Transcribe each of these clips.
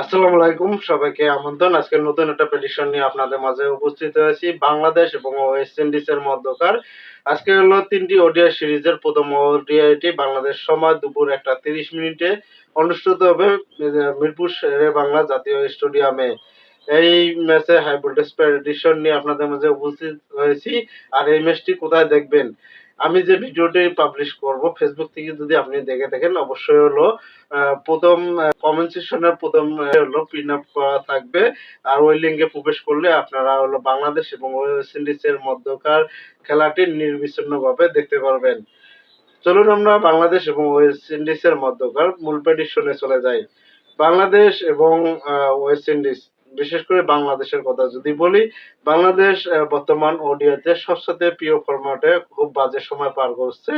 আসসালামু আলাইকুম, সবাইকে আমন্ত্রণ। আজকে নতুন একটা প্রেডিকশন নিয়ে আপনাদের মাঝে উপস্থিত হয়েছি। বাংলাদেশ এবং ওয়েস্ট ইন্ডিজের মধ্যকার। আজকে হলো তিনটি ওডিআই সিরিজের প্রথম ওডিআইটি বাংলাদেশ সময় দুপুর একটা তিরিশ মিনিটে অনুষ্ঠিত হবে মিরপুর শেরে বাংলা জাতীয় স্টেডিয়ামে। এই ম্যাচে হাই ভোল্টেজ নিয়ে আপনাদের মাঝে উপস্থিত হয়েছি। আর এই ম্যাচটি কোথায় দেখবেন? আমি যে ভিডিওটি পাবলিশ করব ফেসবুক থেকে যদি আপনি দেখে থাকেন, অবশ্যই হলো প্রথম কমেন্ট সেকশনের প্রথম হলো পিন আপ করা থাকবে। আর ওই লিঙ্কে প্রবেশ করলে আপনারা হলো বাংলাদেশ এবং ওয়েস্ট ইন্ডিজের মধ্যকার খেলাটি নির্বিচ্ছিন্নভাবে দেখতে পারবেন। চলুন আমরা বাংলাদেশ এবং ওয়েস্ট ইন্ডিজের মধ্যকার মূল প্রেডিকশনে চলে যাই। বাংলাদেশ এবং ওয়েস্ট ইন্ডিজ। বিশেষ করে বাংলাদেশের কথা যদি বলি, বাংলাদেশ বর্তমান ওডিআইতে সবসাথে প্রিয় ফরম্যাটে খুব বাজে সময় পার করছে।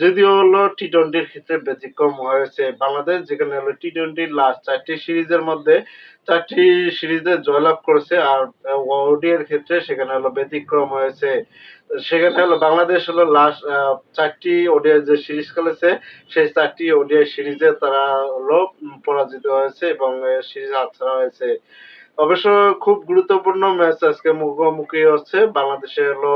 যদিও হলো টি টোয়েন্টির ক্ষেত্রে ব্যতিক্রম হয়েছে। বাংলাদেশ যেখানে হলো টি টোয়েন্টির লাস্ট চারটি সিরিজের মধ্যে, চারটি সিরিজে জয়লাভ করেছে আর ওডিআইয়ের ক্ষেত্রে সেখানে হলো ব্যতিক্রম হয়েছে। সেখানে হলো বাংলাদেশ হলো লাস্ট চারটি ওডিআই যে সিরিজ খেলেছে, সেই চারটি ওডিআই সিরিজে তারা হলো পরাজিত হয়েছে এবং সিরিজ হাতছাড়া হয়েছে অবশ্য খুব গুরুত্বপূর্ণ ম্যাচ আজকে মুখোমুখি হচ্ছে। বাংলাদেশে হলো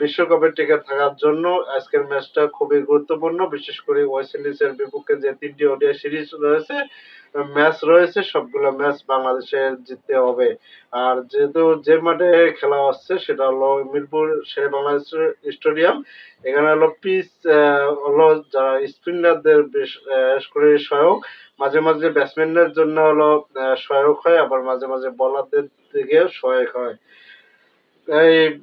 বিশ্বকাপের টিকে থাকার জন্য আজকের ম্যাচটা খুবই গুরুত্বপূর্ণ। বিশেষ করে ওয়েস্ট ইন্ডিজের বিপক্ষে যে তিনটি ওডিআই সিরিজ রয়েছে, ম্যাচ রয়েছে, সবগুলো ম্যাচ বাংলাদেশের জিততে হবে। আর যেহেতু যে মাঠে খেলা হচ্ছে, সেটা হলো মিরপুর শেরে বাংলাদেশ স্টেডিয়াম। এখানে হলো পিচ হলো যারা স্পিনারদের বিশেষ করে সহায়ক, মাঝে মাঝে ব্যাটসম্যানদের জন্য হলো সহায়ক হয়, আবার মাঝে মাঝে মাঝে বলারদের থেকে সহায়ক হয়। এই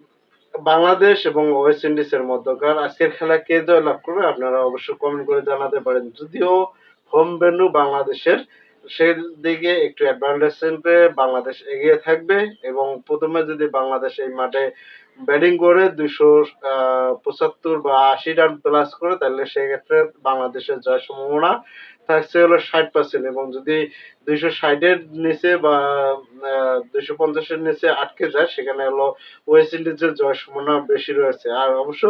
বাংলাদেশ এবং ওয়েস্ট ইন্ডিজের মধ্যকার আজকের খেলা কে জয়লাভ করবে আপনারা অবশ্যই কমেন্ট করে জানাতে পারেন। যদিও হোম ভেন্যু বাংলাদেশের সেদিকে একটু অ্যাডভান্টেজ সেন্টে বাংলাদেশ এগিয়ে থাকবে এবং প্রথমে যদি বাংলাদেশ এই মাঠে ব্যাটিং করে দুশো পঁচাত্তর বা আশি রান প্লাস করে, তাহলে সেক্ষেত্রে বাংলাদেশের জয় সম্ভাবনা থাকছে হলো ষাট পার্সেন্ট এবং যদি দুইশো ষাটের নিচে বা দুইশো পঞ্চাশের নিচে আটকে যায়, সেখানে হলো ওয়েস্ট ইন্ডিজের জয় সম্ভাবনা বেশি রয়েছে। আর অবশ্য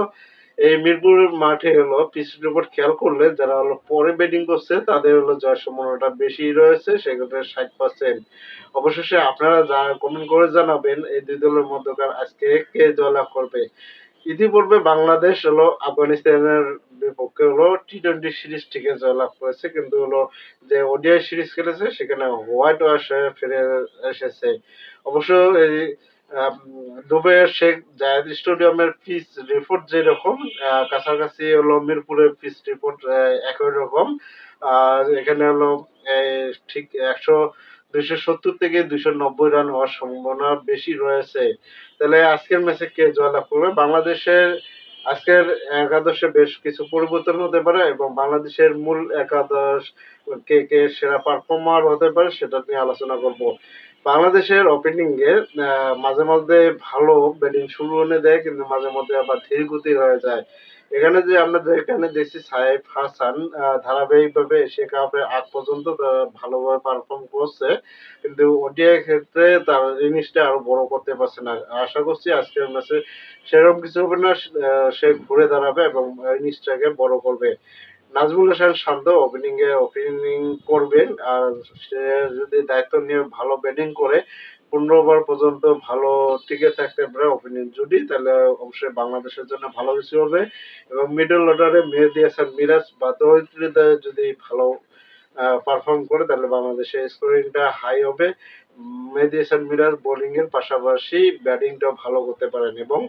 এই মিরপুর মাঠে হলো পিচের উপর খেয়াল করলে যারা হলো পরে ব্যাটিং করছে, তাদের হলো জয় সম্ভাবনাটা বেশি রয়েছে, সেক্ষেত্রে ষাট পার্সেন্ট অবশেষে আপনারা যা কমেন্ট করে জানাবেন, এই দুই দলের মধ্যকার আজকে কে জয়লাভ করবে? ইতিপূর্বে বাংলাদেশ হলো আফগানিস্তানের বিপক্ষে হলো টি টোয়েন্টি সিরিজ থেকে জয়লাভ করেছে, কিন্তু হলো যে ওডিআই সিরিজ খেলেছে, সেখানে হোয়াইট ওয়াশ ফিরে এসেছে। অবশ্য এই দুবাইয়ের শেখ জায়েদ স্টেডিয়ামের পিচ রিপোর্ট যেরকম কাছাকাছি হলো মিরপুরের পিচ রিপোর্ট একই রকম। আর এখানে হলো ঠিক একশো দুইশো সত্তর থেকে দুইশো নব্বই রান হওয়ার সম্ভাবনা বেশি রয়েছে। তাহলে আজকের ম্যাচে কে জয়লাভ করবে? বাংলাদেশের আজকের একাদশে বেশ কিছু পরিবর্তন হতে পারে এবং বাংলাদেশের মূল একাদশ কে কে সেরা পারফর্মার হতে পারে সেটা নিয়ে আলোচনা করব। বাংলাদেশের ওপেনিং এ মাঝে মধ্যে ভালো ব্যাটিং শুরু এনে দেয়, কিন্তু মাঝে মধ্যে আবার ধীর গতির হয়ে যায়। এখানে যে আমরা এখানে দেখছি সাইফ হাসান ধারাবাহিকভাবে এশিয়া কাপের আগ পর্যন্ত ভালোভাবে পারফর্ম করছে। কিন্তু ওডিআই ক্ষেত্রে তার জিনিসটা আরও বড় করতে পারছে না। আশা করছি আজকের ম্যাচে সেরকম কিছু হবে না, সে ঘুরে দাঁড়াবে এবং জিনিসটাকে বড় করবে। নাজমুল হাসান শান্ত ওপেনিং এ ওপেনিং করবেন আর সে যদি দায়িত্ব নিয়ে ভালো ব্যাটিং করে পনেরো ওভার পর্যন্ত ভালো টিকে থাকতে পারে ওপেনিং জুটি তাহলে অবশ্যই বাংলাদেশের জন্য ভালো কিছু হবে। এবং মিডল অর্ডারে মেহেদি হাসান, মিরাজ বা হৃদয় যদি ভালো পারফর্ম করে, তাহলে বাংলাদেশের স্কোরিংটা হাই হবে। মেহেদি হাসান, মিরাজ বোলিং এর পাশাপাশি ব্যাটিংটাও ভালো করতে পারেন। এবং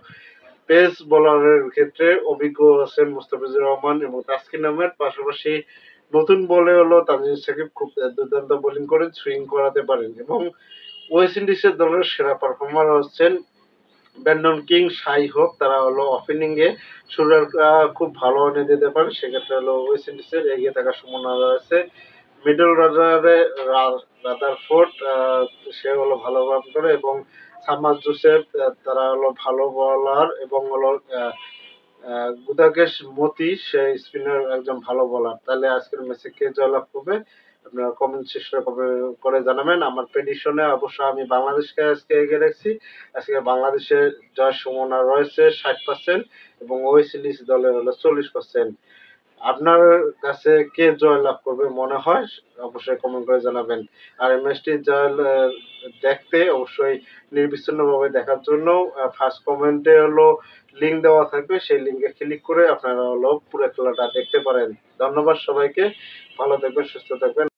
পেস বোলারের ক্ষেত্রে অভিজ্ঞ আছেন মুস্তাফিজুর রহমান এবং তাসকিন আহমেদ। পাশাপাশি নতুন বলে হলো তানজিম সাকিব। খুব দুর্দান্ত বোলিং করে সুইং করাতে পারেন। এবং ওয়েস্ট ইন্ডিজের দলের সেরা পারফর্মার হচ্ছেন ব্যান্ডন কিং, সাই হোপ তারা হলো ওপেনিং এ শুরুর খুব ভালো এনে দিতে পারে, সেক্ষেত্রে হলো ওয়েস্ট ইন্ডিজের এগিয়ে থাকার সম্ভাবনা রয়েছে মিডল অর্ডারে রাদার ফোর্ট সে হলো ভালো রান করে এবং সামাজ জোসেফ তারা হলো ভালো বলার এবং হলো গুদাকেশ মতি, সে স্পিনার একজন ভালো বলার তাহলে আজকের ম্যাচে কে জয়লাভ করবে? আপনারা কমেন্ট সেকশনে করে জানাবেন। আমার প্রেডিকশনে অবশ্য আমি বাংলাদেশকে আজকে এগিয়ে রাখছি। আজকে বাংলাদেশের জয়ের সম্ভাবনা রয়েছে ষাট পার্সেন্ট এবং ওয়েস্ট ইন্ডিজ দলের হলো চল্লিশ পার্সেন্ট আপনার কাছে কে জয়লাভ করবে মনে হয়? অবশ্যই কমেন্ট করে জানাবেন। আর এই জয় দেখতে অবশ্যই নির্বিচ্ছিন্নভাবে দেখার জন্য ফার্স্ট কমেন্টে হলো লিঙ্ক দেওয়া থাকবে। সেই লিঙ্কে ক্লিক করে আপনারা হলো পুরো খেলাটা দেখতে পারেন। ধন্যবাদ সবাইকে। ভালো থাকবেন, সুস্থ থাকবেন।